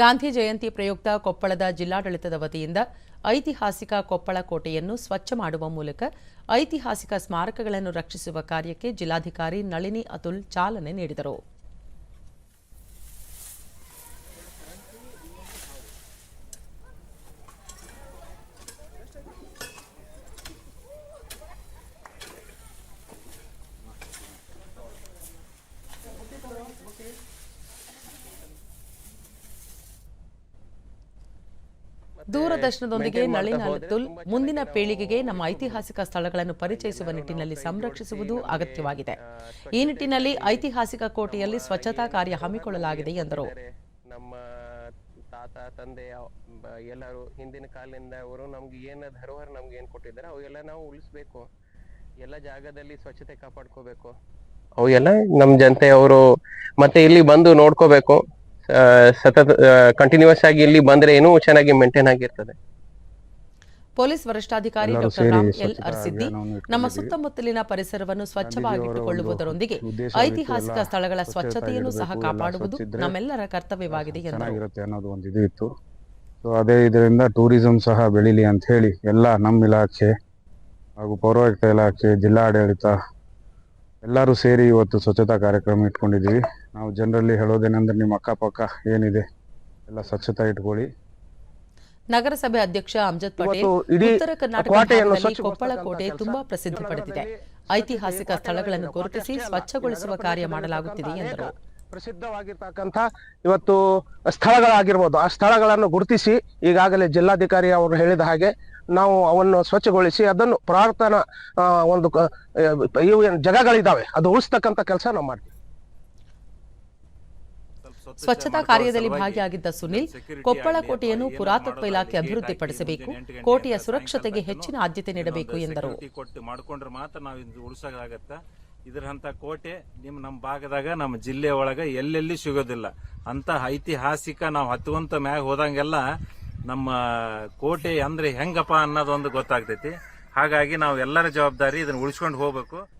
ಗಾಂಧಿ ಜಯಂತಿ ಪ್ರಯುಕ್ತ ಕೊಪ್ಪಳದ ಜಿಲ್ಲಾಡಳಿತದ ವತಿಯಿಂದ ಐತಿಹಾಸಿಕ ಕೊಪ್ಪಳ ಕೋಟೆಯನ್ನು ಸ್ವಚ್ಛ ಮಾಡುವ ಮೂಲಕ ಐತಿಹಾಸಿಕ ಸ್ಮಾರಕಗಳನ್ನು ರಕ್ಷಿಸುವ ಕಾರ್ಯಕ್ಕೆ ಜಿಲ್ಲಾಧಿಕಾರಿ ನಳಿನಿ ಅತುಲ್ ಚಾಲನೆ ನೀಡಿದರು. ದೂರದರ್ಶನದೊಂದಿಗೆ ನಳಿನ್ ಅಬ್ದುಲ್ ಮುಂದಿನ ಪೀಳಿಗೆಗೆ ನಮ್ಮ ಐತಿಹಾಸಿಕ ಸ್ಥಳಗಳನ್ನು ಪರಿಚಯಿಸುವ ನಿಟ್ಟಿನಲ್ಲಿ ಸಂರಕ್ಷಿಸುವುದು ಅಗತ್ಯವಾಗಿದೆ. ಈ ನಿಟ್ಟಿನಲ್ಲಿ ಐತಿಹಾಸಿಕ ಕೋಟೆಯಲ್ಲಿ ಸ್ವಚ್ಛತಾ ಕಾರ್ಯ ಹಮ್ಮಿಕೊಳ್ಳಲಾಗಿದೆ ಎಂದರು. ನಮ್ಮ ತಾತ ತಂದೆ ಎಲ್ಲರೂ ಹಿಂದಿನ ಕಾಲದಿಂದ ಅವರು ನಮ್ಗೆ ಏನು ಧರೋಹರ್ ನಮ್ಗೆ ಏನು ಕೊಟ್ಟಿದ್ದಾರೆ ಅವೆಲ್ಲ ನಾವು ಉಳಿಸ್ಬೇಕು. ಎಲ್ಲ ಜಾಗದಲ್ಲಿ ಸ್ವಚ್ಛತೆ ಕಾಪಾಡ್ಕೋಬೇಕು. ಅವೆಲ್ಲ ನಮ್ಮ ನಮ್ ಜನತೆ ಅವರು ಮತ್ತೆ ಇಲ್ಲಿ ಬಂದು ನೋಡ್ಕೋಬೇಕು. ಸತತ ಕಂಟಿನ್ಯೂಸ್ ಆಗಿ ಇಲ್ಲಿ ಬಂದ್ರೆ ಏನು ಚೆನ್ನಾಗಿ ಮೇಂಟೈನ್ ಆಗಿರ್ತದೆ. ಪೊಲೀಸ್ ವರಿಷ್ಠಾಧಿಕಾರಿ ಡಾಕ್ಟರ್ ರಾಮ್ ಎಲ್ ಅರ್ಸಿದ್ದಿ ನಮ್ಮ ಸುತ್ತಮುತ್ತಲಿನ ಪರಿಸರವನ್ನು ಸ್ವಚ್ಛವಾಗಿಟ್ಟುಕೊಳ್ಳುವುದರೊಂದಿಗೆ ಐತಿಹಾಸಿಕ ಸ್ಥಳಗಳ ಸ್ವಚ್ಛತೆಯನ್ನು ಸಹ ಕಾಪಾಡುವುದು ನಮ್ಮೆಲ್ಲರ ಕರ್ತವ್ಯವಾಗಿದೆ ಎಂದರು. ಚೆನ್ನಾಗಿರುತ್ತೆ ಅನ್ನೋದು ಒಂದು ಇದು ಇತ್ತು. ಸೊ ಅದೇ ಇದರಿಂದ ಟೂರಿಸಂ ಸಹ ಬೆಳೀಲಿ ಅಂತ ಹೇಳಿ ಎಲ್ಲ ನಮ್ಮ ಇಲಾಖೆ ಹಾಗೂ ಪೌರಾಯುಕ್ತ ಇಲಾಖೆ ಜಿಲ್ಲಾಡಳಿತ ಎಲ್ಲರೂ ಸೇರಿ ಇವತ್ತು ಸ್ವಚ್ಛತಾ ಕಾರ್ಯಕ್ರಮ ಇಟ್ಕೊಂಡಿದ್ದೀವಿ. ನಾವು ಜನರಲ್ಲಿ ಹೇಳೋದೇನೆಂದ್ರೆ ನಿಮ್ಮ ಅಕ್ಕಪಕ್ಕ ಏನಿದೆ ಎಲ್ಲ ಸ್ವಚ್ಛತಾ ಇಟ್ಕೊಳ್ಳಿ. ನಗರಸಭೆ ಅಧ್ಯಕ್ಷ ಅಮ್ಜದ್ ಪಟೇಲ್ ಉತ್ತರ ಕರ್ನಾಟಕ ಕೊಪ್ಪಳ ಕೋಟೆ ತುಂಬಾ ಪ್ರಸಿದ್ಧಿ ಪಡೆದಿದೆ. ಐತಿಹಾಸಿಕ ಸ್ಥಳಗಳನ್ನು ಗುರುತಿಸಿ ಸ್ವಚ್ಛಗೊಳಿಸುವ ಕಾರ್ಯ ಮಾಡಲಾಗುತ್ತಿದೆ ಎಂದರು. ಪ್ರಸಿದ್ಧವಾಗಿರ್ತಕ್ಕಂಥ ಇವತ್ತು ಸ್ಥಳಗಳಾಗಿರ್ಬೋದು. ಆ ಸ್ಥಳಗಳನ್ನು ಗುರುತಿಸಿ ಈಗಾಗಲೇ ಜಿಲ್ಲಾಧಿಕಾರಿ ಅವರು ಹೇಳಿದ ಹಾಗೆ ನಾವು ಅವನ್ನು ಸ್ವಚ್ಛಗೊಳಿಸಿ ಅದನ್ನು ಪ್ರಾರ್ಥನಾ ಒಂದು ಇವು ಏನ್ ಜಾಗಗಳಿದಾವೆ ಅದು ಉಳಿಸ್ತಕ್ಕಂಥ ಕೆಲಸ ನಾವು ಮಾಡ್ತೀವಿ. ಸ್ವಚ್ಛತಾ ಕಾರ್ಯದಲ್ಲಿ ಭಾಗಿಯಾಗಿದ್ದ ಸುನಿಲ್ ಕೊಪ್ಪಳ ಕೋಟೆಯನ್ನು ಪುರಾತತ್ವ ಇಲಾಖೆ ಅಭಿವೃದ್ಧಿಪಡಿಸಬೇಕು ಕೋಟೆಯ ಸುರಕ್ಷತೆಗೆ ಹೆಚ್ಚಿನ ಆದ್ಯತೆ ನೀಡಬೇಕು ಎಂದರು. ಮಾಡಿಕೊಂಡ್ರೆ ಕೊಟ್ಟು ಮಾಡ್ಕೊಂಡ್ರೆ ಮಾತ್ರ ನಾವು ಇದು ಉಳಿಸಲಾಗತ್ತ ಇದ್ರ ಅಂತ ಕೋಟೆ ನಿಮ್ ನಮ್ಮ ಭಾಗದಾಗ ನಮ್ಮ ಜಿಲ್ಲೆ ಒಳಗ ಎಲ್ಲೆಲ್ಲಿ ಸಿಗೋದಿಲ್ಲ. ಅಂತ ಐತಿಹಾಸಿಕ ನಾವು ಹತ್ತುವಂತ ಮ್ಯಾಗ ಹೋದಂಗೆಲ್ಲ ನಮ್ಮ ಕೋಟೆ ಅಂದ್ರೆ ಹೆಂಗಪ್ಪ ಅನ್ನೋದೊಂದು ಗೊತ್ತಾಗ್ತೈತಿ. ಹಾಗಾಗಿ ನಾವು ಎಲ್ಲರ ಜವಾಬ್ದಾರಿ ಇದನ್ನ ಉಳಿಸ್ಕೊಂಡು ಹೋಗ್ಬೇಕು.